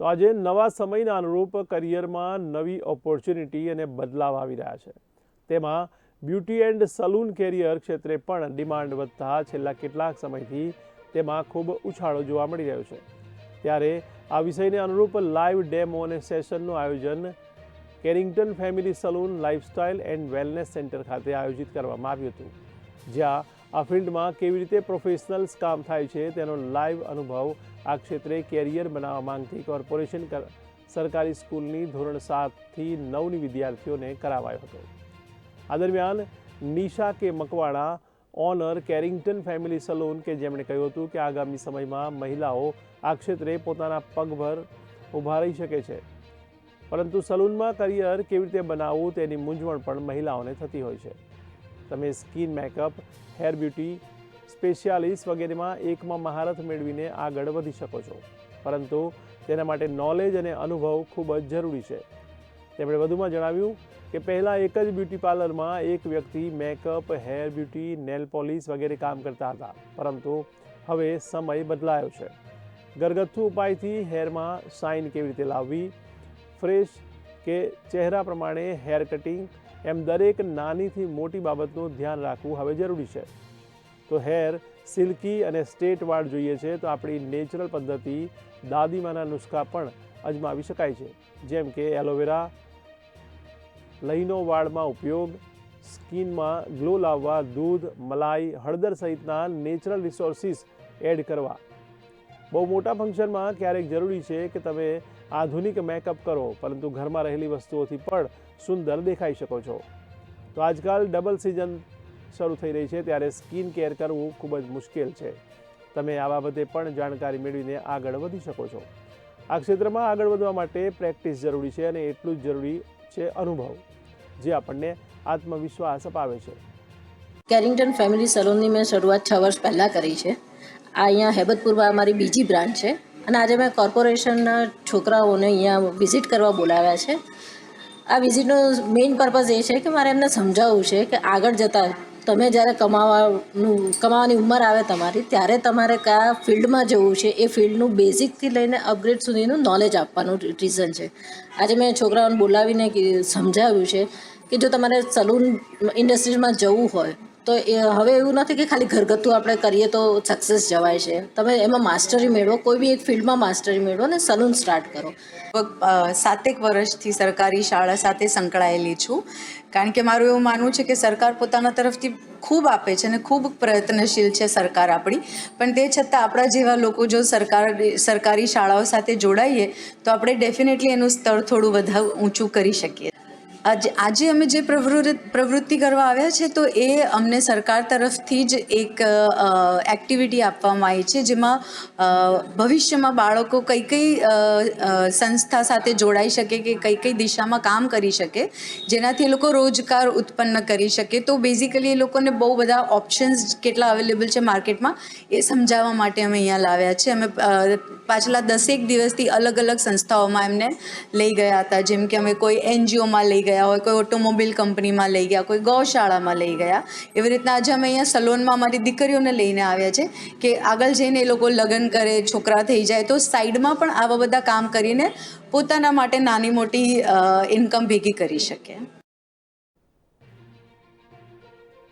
તો આજે નવા સમયના અનુરૂપ કરિયરમાં નવી ઓપોર્ચ્યુનિટી અને બદલાવ આવી રહ્યા છે. તેમાં બ્યુટી એન્ડ સલૂન કેરિયર ક્ષેત્રે પણ ડિમાન્ડ વધતા છેલ્લા કેટલાક સમયથી તેમાં ખૂબ ઉછાળો જોવા મળી રહ્યો છે. ત્યારે આ વિષયને અનુરૂપ લાઈવ ડેમો અને સેશનનું આયોજન Carrington family salon lifestyle and wellness centre ખાતે આયોજિત કરવામાં આવ્યું હતું. જ્યાં આ ફિલ્ડમાં કેવી રીતે પ્રોફેશનલ્સ કામ થાય છે તેનો લાઈવ અનુભવ આ ક્ષેત્રે કેરિયર બનાવવા માંગતી કોર્પોરેશન કર- સરકારી સ્કૂલની ધોરણ સાતથી નવની વિદ્યાર્થીઓને કરાવાયો હતો. આ દરમિયાન Nisha K Makwana, owner, Carrington family salon કે જેમણે કહ્યું હતું કે આગામી સમયમાં મહિલાઓ આ ક્ષેત્રે પોતાના પગભર ઊભા રહી શકે છે. પરંતુ સલૂનમાં કરિયર કેવી રીતે બનાવવું તેની મૂંઝવણ પણ મહિલાઓને થતી હોય છે. તમે skin makeup, hair beauty, specialist વગેરેમાં એકમાં મહારથ મેળવીને આગળ વધી શકો છો. પરંતુ તેના માટે નોલેજ અને અનુભવ ખૂબ જ જરૂરી છે. તેમણે વધુમાં જણાવ્યું કે પહેલાં એક જ બ્યુટી પાર્લરમાં એક વ્યક્તિ makeup, hair beauty, nail polish વગેરે કામ કરતા હતા. પરંતુ હવે સમય બદલાયો છે. ઘરગથ્થુ ઉપાયથી હેરમાં શાઇન કેવી રીતે લાવવી? ફ્રેશ કે ચહેરા પ્રમાણે હેર કટિંગ એમ દરેક નાનીથી મોટી બાબતનું ધ્યાન રાખવું હવે જરૂરી છે. તો હેર સિલ્કી અને સ્ટેટ વાળ જોઈએ છે તો આપણી નેચરલ પદ્ધતિ દાદીમાના નુસ્ખા પણ અજમાવી શકાય છે. જેમ કે એલોવેરા લહીનો વાળમાં ઉપયોગ, સ્કિનમાં ગ્લો લાવવા, દૂધ, મલાઈ, હળદર સહિતના નેચરલ રિસોર્સિસ એડ કરવા. બહુ મોટા ફંક્શનમાં ક્યારેક જરૂરી છે કે તમે આધુનિક મેકઅપ કરો, પરંતુ ઘરમાં રહેલી વસ્તુઓથી પણ સુંદર દેખાઈ શકો છો. તો આજકાલ ડબલ સિઝન શરૂ થઈ રહી છે, ત્યારે સ્કિન કેર કરવું ખૂબ જ મુશ્કેલ છે. તમે આ બાબતે પણ જાણકારી મેળવીને આગળ વધી શકો છો. આ ક્ષેત્રમાં આગળ વધવા માટે પ્રેક્ટિસ જરૂરી છે અને એટલું જ જરૂરી છે અનુભવ, જે આપણને આત્મવિશ્વાસ અપાવે છે. કેરિંગ્ટન ફેમિલી સલૂનની મેં શરૂઆત છ વર્ષ પહેલાં કરી છે. આ અહીંયા હેબતપુરમાં અમારી બીજી બ્રાન્ચ છે. અને આજે મેં કોર્પોરેશનના છોકરાઓને અહીંયા વિઝિટ કરવા બોલાવ્યા છે. આ વિઝિટનો મેઇન પર્પઝ એ છે કે મારે એમને સમજાવવું છે કે આગળ જતાં તમે જ્યારે કમાવાનું, કમાવાની ઉંમર આવે તમારી, ત્યારે તમારે કયા ફિલ્ડમાં જવું છે, એ ફિલ્ડનું બેઝિકથી લઈને અપગ્રેડ સુધીનું નોલેજ આપવાનું રીઝન છે. આજે મેં છોકરાઓને બોલાવીને સમજાવ્યું છે કે જો તમારે સલૂન ઇન્ડસ્ટ્રીઝમાં જવું હોય તો હવે એવું નથી કે ખાલી ઘરગથ્થું આપણે કરીએ તો સક્સેસ જવાય છે. તમે એમાં માસ્ટરી મેળવો, કોઈ બી એક ફિલ્ડમાં માસ્ટરી મેળવો અને સલૂન સ્ટાર્ટ કરો. સાતેક વર્ષથી સરકારી શાળા સાથે સંકળાયેલી છું. કારણ કે મારું એવું માનવું છે કે સરકાર પોતાના તરફથી ખૂબ આપે છે અને ખૂબ પ્રયત્નશીલ છે સરકાર આપણી. પણ તે છતાં આપણા જેવા લોકો જો સરકાર, સરકારી શાળાઓ સાથે જોડાઈએ તો આપણે ડેફિનેટલી એનું સ્તર થોડું વધારે ઊંચું કરી શકીએ. આજે આજે અમે જે પ્રવૃત્તિ કરવા આવ્યા છે, તો એ અમને સરકાર તરફથી જ એક એક્ટિવિટી આપવામાં આવી છે, જેમાં ભવિષ્યમાં બાળકો કઈ કઈ સંસ્થા સાથે જોડાઈ શકે કે કઈ કઈ દિશામાં કામ કરી શકે, જેનાથી એ લોકો રોજગાર ઉત્પન્ન કરી શકે. તો બેઝિકલી એ લોકોને બહુ બધા ઓપ્શન્સ કેટલા અવેલેબલ છે માર્કેટમાં એ સમજાવવા માટે અમે અહીંયા લાવ્યા છે. અમે પાછલા દસેક દિવસથી અલગ અલગ સંસ્થાઓમાં એમને લઈ ગયા હતા, જેમ કે અમે કોઈ એનજીઓમાં લઈ ગયા હોય, કોઈ ઓટોમોબાઈલ કંપનીમાં લઈ ગયા, કોઈ ગૌશાળામાં લઈ ગયા. એવી રીતના આજે અમે અહીંયા સલોનમાં અમારી દીકરીઓને લઈને આવ્યા છે કે આગળ જઈને એ લોકો લગ્ન કરે, છોકરા થઈ જાય, તો સાઈડમાં પણ આવા બધા કામ કરીને પોતાના માટે નાની મોટી ઇન્કમ ભેગી કરી શકે.